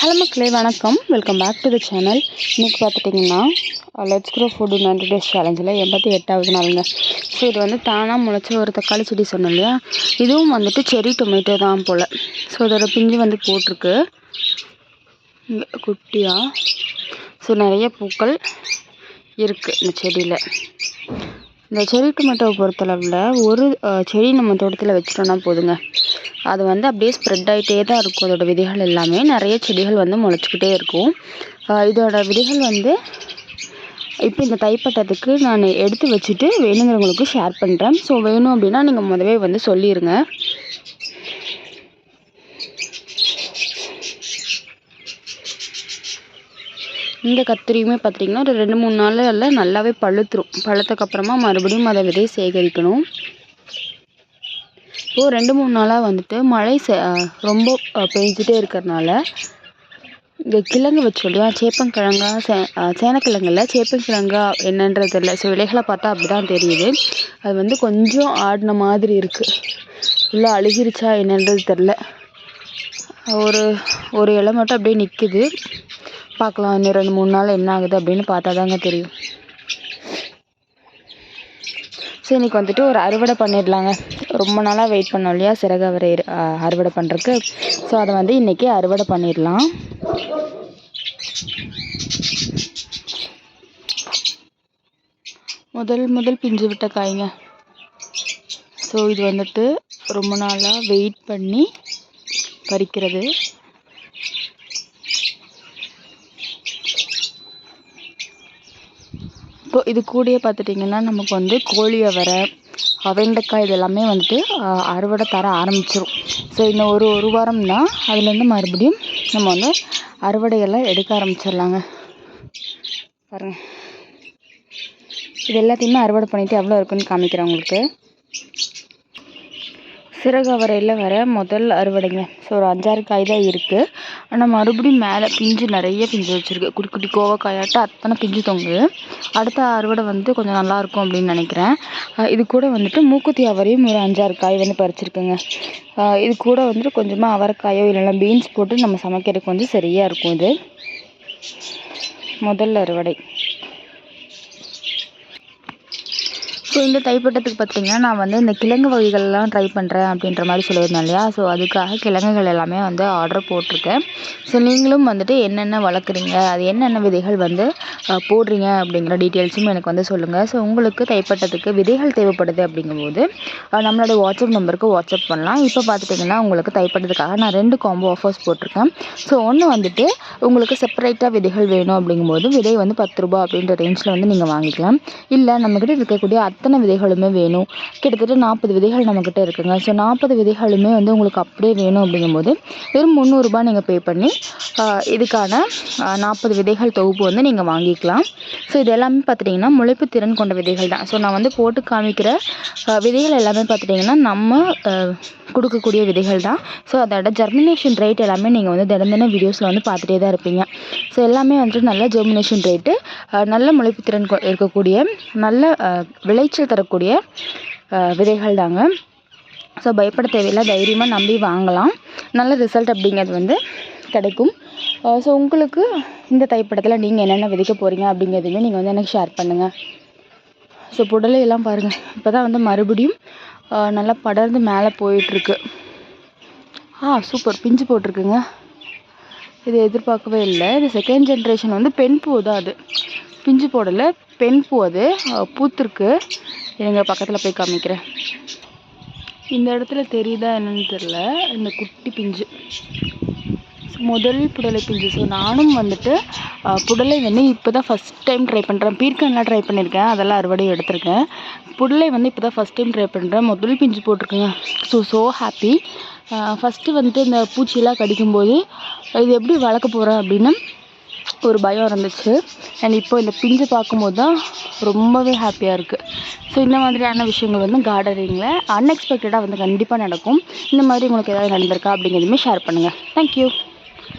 Hello மக்களே வணக்கம். Welcome back to the channel இன்றைக்கி பார்த்துட்டிங்கன்னா let's grow food ninety days சேலஞ்சில் எண்பத்தி எட்டாவது நாளுங்க. ஸோ இது வந்து தானாக முளைச்ச ஒரு தக்காளி செடி சொன்னோம் இல்லையா? இதுவும் வந்துட்டு செரி டொமேட்டோ தான் போல். ஸோ அதோட பிஞ்சு வந்து போட்டிருக்கு. குட்டியாக ஸோ நிறைய பூக்கள் இருக்குது இந்த செடியில். இந்த செரி டொமேட்டோவை பொறுத்தளவில் ஒரு செடி நம்ம தோட்டத்தில் வச்சிட்டோம்னா போதுங்க. அது வந்து அப்படியே ஸ்ப்ரெட் ஆகிட்டே தான் இருக்கும். அதோட விதைகள் எல்லாமே. நிறைய செடிகள் வந்து முளைச்சிக்கிட்டே இருக்கும். இதோட விதைகள் வந்து இப்போ இந்த தைப்பட்டத்துக்கு நான் எடுத்து வச்சுட்டு வேணுங்கிறவங்களுக்கு ஷேர் பண்ணுறேன் ஸோ வேணும் அப்படின்னா நீங்கள் முதவே வந்து சொல்லிடுங்க இந்த கத்திரியுமே பார்த்திங்கன்னா ஒரு ரெண்டு மூணு நாளில் நல்லாவே பழுத்துரும். பழுத்தக்கப்புறமா மறுபடியும் அதை விதையை சேகரிக்கணும். இப்போது ரெண்டு மூணு நாளாக வந்துட்டு மழை ரொம்ப பெஞ்சிட்டே இருக்கிறனால இந்த கிழங்கு வச்சு இல்லையா சேப்பங்கிழங்கா சே சேனக்கிழங்குல சேப்பங்கிழங்கா என்னன்றது தெரியல ஸோ விலைகளை பார்த்தா அப்படி தான் தெரியுது. அது வந்து கொஞ்சம் ஆடின மாதிரி இருக்குது ஃபுல்லாக அழுகிருச்சா என்னன்றது தெரில ஒரு ஒரு இலை மட்டும் அப்படியே நிற்குது பார்க்கலாம். இன்னும் ரெண்டு மூணு நாள் என்ன ஆகுது அப்படின்னு பார்த்தா தாங்க தெரியும். ஸோ இன்றைக்கி வந்துட்டு ஒரு அறுவடை பண்ணிடலாங்க. ரொம்ப நாளாக வெயிட் பண்ணோம் இல்லையா? சிறகு அவரை அறுவடை பண்ணுறதுக்கு ஸோ அதை வந்து இன்றைக்கி அறுவடை பண்ணிடலாம். முதல் முதல் பிஞ்சு விட்ட காய்ங்க. ஸோ இது வந்துட்டு ரொம்ப நாளாக வெயிட் பண்ணி பறிக்கிறது. இப்போ இது கூடயே பார்த்துட்டிங்கன்னா நமக்கு வந்து கோழி அவரை வெண்டைக்காய் இது எல்லாமே வந்துட்டு அறுவடை தர ஆரம்பிச்சிடும் ஸோ இன்னும் ஒரு ஒரு வாரம் தான் அதுலேருந்து மறுபடியும் நம்ம வந்து அறுவடையெல்லாம் எடுக்க ஆரம்பிச்சிடலாங்க. பாருங்கள் இது எல்லாத்தையுமே அறுவடை பண்ணிவிட்டு எவ்வளோ இருக்குன்னு காமிக்கிறேன் உங்களுக்கு. சிறகவரையில் வர முதல் அறுவடைங்க. ஸோ ஒரு அஞ்சாறு காய் தான் இருக்குது ஆனால் மறுபடியும் மேலே பிஞ்சு நிறைய பிஞ்சு வச்சுருக்கு. குட்டி குட்டி கோவக்காயாட்டம் அத்தனை பிஞ்சு தொங்கு. அடுத்த அறுவடை வந்து கொஞ்சம் நல்லாயிருக்கும் அப்படின்னு நினைக்கிறேன். இது கூட வந்துட்டு மூக்குத்தி அவரையும் ஒரு அஞ்சாறு காய் வந்து பறிச்சிருக்குங்க. இது கூட வந்துட்டு கொஞ்சமாக அவரைக்காயோ இல்லைன்னா பீன்ஸ் போட்டு நம்ம சமைக்கிறதுக்கு வந்து சரியாக இருக்கும் இது. முதல் அறுவடை ஸோ இந்த தைப்பட்டத்துக்கு பார்த்திங்கன்னா நான் வந்து இந்த கிழங்கு வகைகள்லாம் ட்ரை பண்ணுறேன் அப்படின்ற மாதிரி சொல்லியிருந்தேன் இல்லையா? ஸோ அதுக்காக கிழங்குகள் எல்லாமே வந்து ஆர்டர் போட்டிருக்கேன். ஸோ நீங்களும் வந்துட்டு என்னென்ன வளர்க்குறீங்க அது என்னென்ன விதைகள் வந்து போடுறீங்க அப்படிங்கிற டீட்டெயில்ஸும் எனக்கு வந்து சொல்லுங்கள் ஸோ உங்களுக்கு தைப்பட்டத்துக்கு விதைகள் தேவைப்படுது அப்படிங்கும்போது நம்மளோட வாட்ஸ்அப் நம்பருக்கு வாட்ஸ்அப் பண்ணலாம். இப்போ பார்த்துட்டிங்கன்னா உங்களுக்கு தைப்பட்டத்துக்காக நான் ரெண்டு காம்போ ஆஃபர்ஸ் போட்டிருக்கேன். ஸோ ஒன்று வந்துட்டு உங்களுக்கு செப்பரேட்டாக விதைகள் வேணும் அப்படிங்கும்போது விதை வந்து பத்து ரூபா அப்படின்ற ரேஞ்சில் வந்து நீங்கள் வாங்கிக்கலாம். இல்லை நம்மக்கிட்ட இருக்கக்கூடிய அத்தனை விதைகளுமே வேணும். கிட்டத்தட்ட நாற்பது விதைகள் நம்மக்கிட்ட இருக்குங்க. ஸோ நாற்பது விதைகளுமே வந்து உங்களுக்கு அப்படியே வேணும் அப்படிங்கும்போது வெறும் முந்நூறுரூபா நீங்கள் பே பண்ணி இதுக்கான நாற்பது விதைகள் தொகுப்பு வந்து நீங்கள் வாங்கிக்கலாம். ஸோ இது எல்லாமே பார்த்துட்டிங்கன்னா முளைப்பு திறன் கொண்ட விதைகள் தான். ஸோ நான் வந்து போட்டு காமிக்கிற விதைகள் எல்லாமே பார்த்துட்டிங்கன்னா நம்ம கொடுக்கக்கூடிய விதைகள் தான். ஸோ அதோட ஜெர்மினேஷன் ரேட் எல்லாமே நீங்கள் வந்து தினம் தினம் வீடியோஸில் வந்து பார்த்துட்டே தான் இருப்பீங்க. ஸோ எல்லாமே வந்துட்டு நல்ல ஜெர்மினேஷன் ரேட்டு நல்ல முளைப்பு திறன் இருக்கக்கூடிய நல்ல விளைச்சல் தரக்கூடிய விதைகள் தாங்க. ஸோ பயப்பட தேவையில்லை. தைரியமாக நம்பி வாங்கலாம். நல்ல ரிசல்ட் அப்படிங்கிறது வந்து கிடைக்கும். ஸோ உங்களுக்கு இந்த தைப்படத்தில் நீங்கள் என்னென்ன விதைக்க போகிறீங்க அப்படிங்கிறதுமே நீங்கள் வந்து எனக்கு ஷேர் பண்ணுங்கள் ஸோ புடலையெல்லாம் பாருங்கள் இப்போ தான் வந்து மறுபடியும் நல்லா படர்ந்து மேலே போயிட்டுருக்கு. ஆ சூப்பர். பிஞ்சு போட்டிருக்குங்க. இது எதிர்பார்க்கவே இல்லை. இது செகண்ட் ஜென்ரேஷன் வந்து பெண் பூ தான் அது. பிஞ்சு போடலை. பெண் பூ அது. பூத்துருக்கு. எங்கள் பக்கத்தில் போய் காமிக்கிறேன். இந்த இடத்துல தெரியுதா என்னன்னு தெரில இந்த குட்டி பிஞ்சு. முதல் புடலை பிஞ்சு. ஸோ நானும் வந்துட்டு புடலை வந்து இப்போ தான் ஃபஸ்ட் டைம் ட்ரை பண்ணுறேன் பீர்க்கன்லாம் ட்ரை பண்ணியிருக்கேன் அதெல்லாம் அறுவடை எடுத்திருக்கேன். புடலை வந்து இப்போ தான் ஃபஸ்ட் டைம் ட்ரை பண்ணுறேன் முதல் பிஞ்சு போட்டிருக்கேங்க. ஸோ ஸோ ஹாப்பி ஃபஸ்ட்டு வந்துட்டு இந்த பூச்சியெல்லாம் கடிக்கும்போது இது எப்படி வளர்க்க போகிறேன் அப்படின்னு ஒரு பயம் இருந்துச்சு. அண்ட் இப்போ இந்த பிஞ்சு பார்க்கும்போது தான் ரொம்பவே ஹாப்பியாக இருக்குது ஸோ இந்த மாதிரியான விஷயங்கள் வந்து கார்டனிங்கில் அன்எக்ஸ்பெக்டடாக வந்து கண்டிப்பாக நடக்கும். இந்த மாதிரி உங்களுக்கு ஏதாவது நடந்திருக்கா அப்படிங்கிறதுமே ஷேர் பண்ணுங்கள் தேங்க்யூ